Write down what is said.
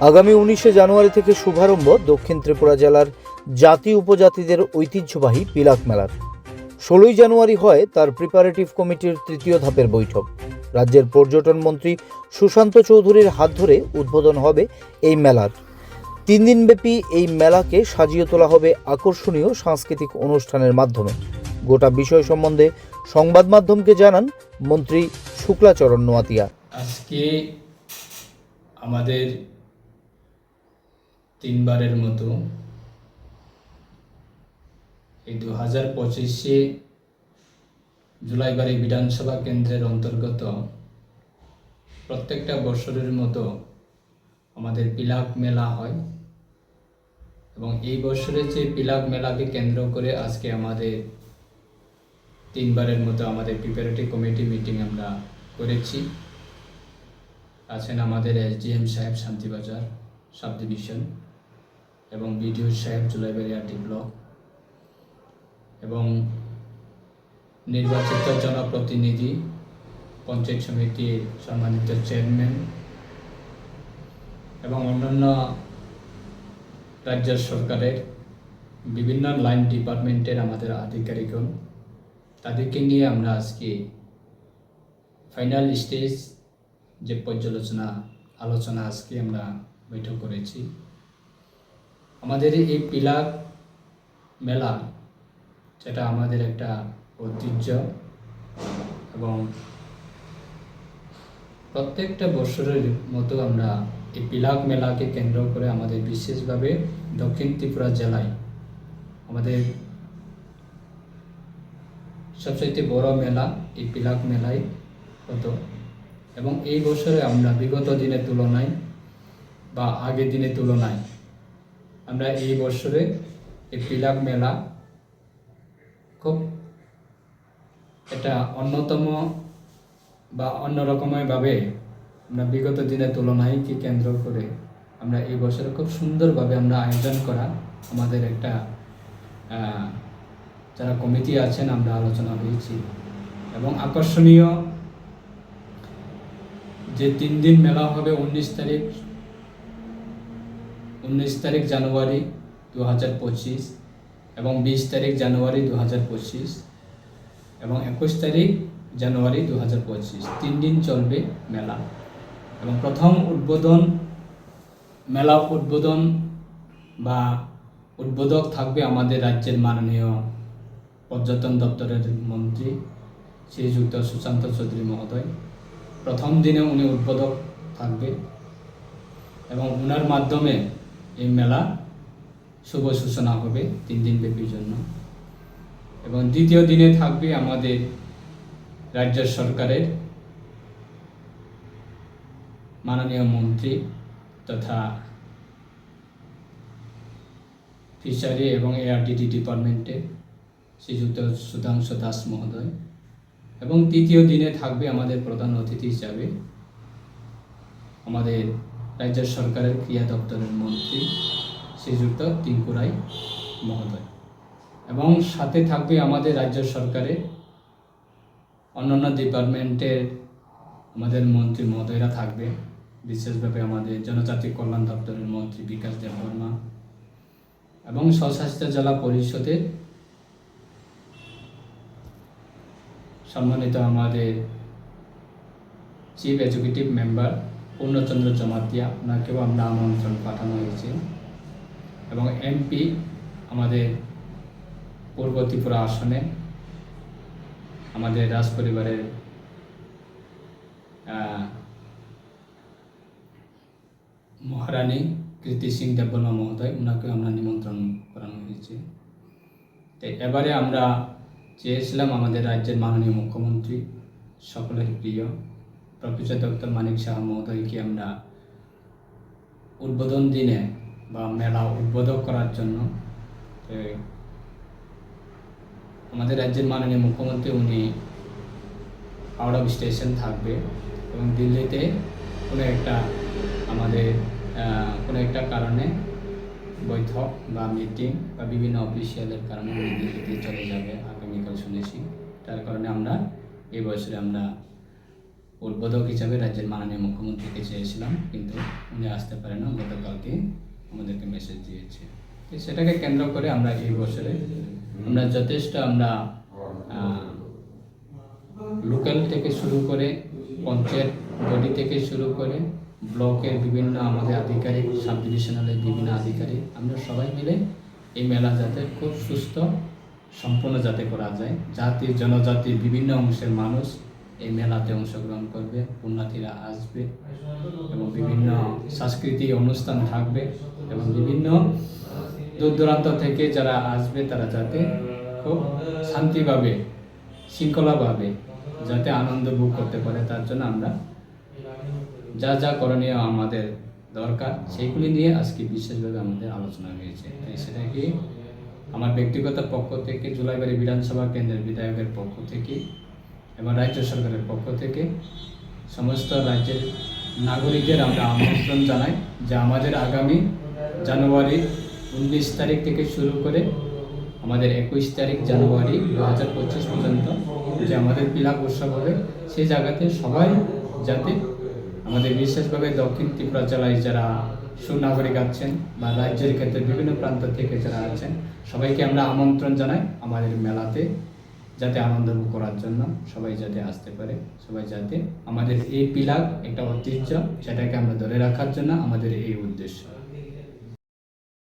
আগামী উনিশে জানুয়ারি থেকে শুভারম্ভ দক্ষিণ ত্রিপুরা জেলার জাতি উপজাতিদের ঐতিহ্যবাহী পিলাক মেলার। ষোলোই জানুয়ারি হয় তার প্রিপারেটিভ কমিটির তৃতীয় ধাপের বৈঠক। রাজ্যের পর্যটন মন্ত্রী সুশান্ত চৌধুরীর হাত ধরে উদ্বোধন হবে এই মেলার। তিন দিনব্যাপী এই মেলাকে সাজিয়ে তোলা হবে আকর্ষণীয় সাংস্কৃতিক অনুষ্ঠানের মাধ্যমে। গোটা বিষয় সম্বন্ধে সংবাদ মাধ্যমকে জানান মন্ত্রী শুক্লাচরণ নোয়াতিয়া। আজকে আমাদের তিনবারের মতো এই দু হাজার পঁচিশে জুলাইবাড়ি বিধানসভা কেন্দ্রের অন্তর্গত প্রত্যেকটা বছরের মতো আমাদের পিলাক মেলা হয় এবং এই বছরের যে পিলাক মেলাকে কেন্দ্র করে আজকে আমাদের তিনবারের মতো আমাদের প্রিপারেটরি কমিটি মিটিং আমরা করেছি। আছেন আমাদের এসডিএম সাহেব শান্তিবাজার সাব ডিভিশন এবং বিডিও সাহেব জুলাইবাড়িয়াটি ব্লক এবং নির্বাচিত জনপ্রতিনিধি, পঞ্চায়েত সমিতির সম্মানিত চেয়ারম্যান এবং অন্যান্য রাজ্য সরকারের বিভিন্ন লাইন ডিপার্টমেন্টের আমাদের আধিকারিকগণ, তাদেরকে নিয়ে আমরা আজকে ফাইনাল স্টেজ যে পর্যালোচনা, আলোচনা আজকে আমরা বৈঠক করেছি। আমাদের এই পিলাক মেলা, যেটা আমাদের একটা ঐতিহ্য এবং প্রত্যেকটা বছরের মতো আমরা এই পিলাক মেলাকে কেন্দ্র করে আমাদের বিশেষভাবে দক্ষিণ ত্রিপুরা জেলায় আমাদের সবচাইতে বড় মেলা এই পিলাক মেলায় হতো। এবং এই বছরে আমরা বিগত দিনের তুলনায় বা আগের দিনের তুলনায় আমরা এই বছরে এই পিলাক মেলা খুব এটা অন্যতম বা অন্যরকমভাবে আমরা বিগত দিনের তুলনায় কি কেন্দ্র করে আমরা এই বছরে খুব সুন্দরভাবে আমরা আয়োজন করা আমাদের একটা যারা কমিটি আছেন আমরা আলোচনা হয়েছি এবং আকর্ষণীয় যে তিন দিন মেলা হবে উনিশ তারিখ উনিশ তারিখ জানুয়ারি দু হাজার পঁচিশ এবং বিশ তারিখ জানুয়ারি দু হাজার পঁচিশ এবং একুশ তারিখ জানুয়ারি দু হাজার পঁচিশ। তিন দিন চলবে মেলা এবং প্রথম উদ্বোধন, মেলা উদ্বোধন বা উদ্বোধক থাকবে আমাদের রাজ্যের মাননীয় পর্যটন দপ্তরের মন্ত্রী শ্রীযুক্ত সুশান্ত চৌধুরী মহোদয়। প্রথম দিনে উনি উদ্বোধক থাকবে এবং ওনার মাধ্যমে এই মেলা শুভ সূচনা হবে তিন দিন ব্যাপীর জন্য। এবং দ্বিতীয় দিনে থাকবে আমাদের রাজ্য সরকারের মাননীয় মন্ত্রী তথা ফিশারি এবং এআরডিডি ডিপার্টমেন্টের শ্রীযুক্ত সুধাংশু দাস মহোদয়। এবং তৃতীয় দিনে থাকবে আমাদের প্রধান অতিথি হিসাবে আমাদের রাজ্য সরকারের ক্রিয়া দপ্তরের মন্ত্রী শ্রীযুক্ত তিনকুরাই মহোদয়। এবং সাথে থাকবে আমাদের রাজ্য সরকারের অন্যান্য ডিপার্টমেন্টের আমাদের মন্ত্রী মহোদয়রা থাকবে। বিশেষভাবে আমাদের জনজাতি কল্যাণ দপ্তরের মন্ত্রী বিকাশ দেববর্মা এবং স্বশাসিত জেলা পরিষদের সম্মানিত আমাদের chief executive member Purnachandra Jamatia, ওনাকেও আমরা আমন্ত্রণ পাঠানো হয়েছে। এবং এমপি আমাদের পূর্ব ত্রিপুরা আসনে, আমাদের রাজ পরিবারের মহারানী কৃতি সিং দেববর্মা মহোদয়, ওনাকেও আমরা নিমন্ত্রণ করানো হয়েছে। তাই এবারে আমরা চেয়েছিলাম আমাদের রাজ্যের মাননীয় মুখ্যমন্ত্রী, সকলের প্রিয় প্রফেসর ডক্টর মানিক শাহ মহোদয়কে আমরা উদ্বোধন দিনে বা মেলা উদ্বোধক করার জন্য আমাদের রাজ্যের মাননীয় মুখ্যমন্ত্রী উনি হাওড়া স্টেশন থাকবে এবং দিল্লিতে কোনো একটা আমাদের কোনো একটা কারণে বৈঠক বা মিটিং বা বিভিন্ন অফিসিয়ালের কারণে উনি দিল্লিতে চলে যাবে আগামীকাল শুনেছি তার কারণে আমরা এই বছরে আমরা উদ্বোধক হিসাবে রাজ্যের মাননীয় মুখ্যমন্ত্রীকে চেয়েছিলাম, কিন্তু উনি আসতে পারেন না। গতকালকে আমাদেরকে মেসেজ দিয়েছে। সেটাকে কেন্দ্র করে আমরা এই বছরে আমরা যথেষ্ট আমরা লোকাল থেকে শুরু করে, পঞ্চায়েত বডি থেকে শুরু করে, ব্লকের বিভিন্ন আমাদের আধিকারিক সাব ডিভিশনালের বিভিন্ন আধিকারিক, আমরা সবাই মিলে এই মেলা যাতে খুব সুস্থ, সম্পূর্ণ যাতে করা যায়। জাতি, জনজাতি, বিভিন্ন অংশের মানুষ এই মেলাতে অংশগ্রহণ করবে পুণ্যার্থীরা আসবে এবং বিভিন্ন সাংস্কৃতিক অনুষ্ঠান থাকবে এবং বিভিন্ন দূর দূরান্ত থেকে যারা আসবে তারা যাতে খুব শান্তিভাবে শৃঙ্খলাভাবে যাতে আনন্দ ভোগ করতে পারে তার জন্য আমরা যা যা করণীয় আমাদের দরকার সেইগুলি নিয়ে আজকে বিশেষভাবে আমাদের আলোচনা হয়েছে। তাই সেটাকে আমার ব্যক্তিগত পক্ষ থেকে জুলাইবাড়ি বিধানসভা কেন্দ্রের বিধায়কের পক্ষ থেকে এবং রাজ্য সরকারের পক্ষ থেকে সমস্ত রাজ্যের নাগরিকদের আমরা আমন্ত্রণ জানাই যে আমাদের আগামী জানুয়ারি উনিশ তারিখ থেকে শুরু করে আমাদের একুশ তারিখ জানুয়ারি দু হাজার পঁচিশ পর্যন্ত যে আমাদের পিলাক উৎসব হবে সেই জায়গাতে সবাই যাতে আমাদের বিশেষভাবে দক্ষিণ ত্রিপুরা জেলায় যারা সুনাগরিক আছেন বা রাজ্যের ক্ষেত্রে বিভিন্ন প্রান্ত থেকে যারা আছেন, সবাইকে আমরা আমন্ত্রণ জানাই আমাদের মেলাতে। যাতে আনন্দ করার জন্য সবাই যাতে আসতে পারে, সবাই যাতে আমাদের এই পিলাক একটা ঐতিহ্য, সেটাকে আমরা ধরে রাখার জন্য আমাদের এই উদ্দেশ্য।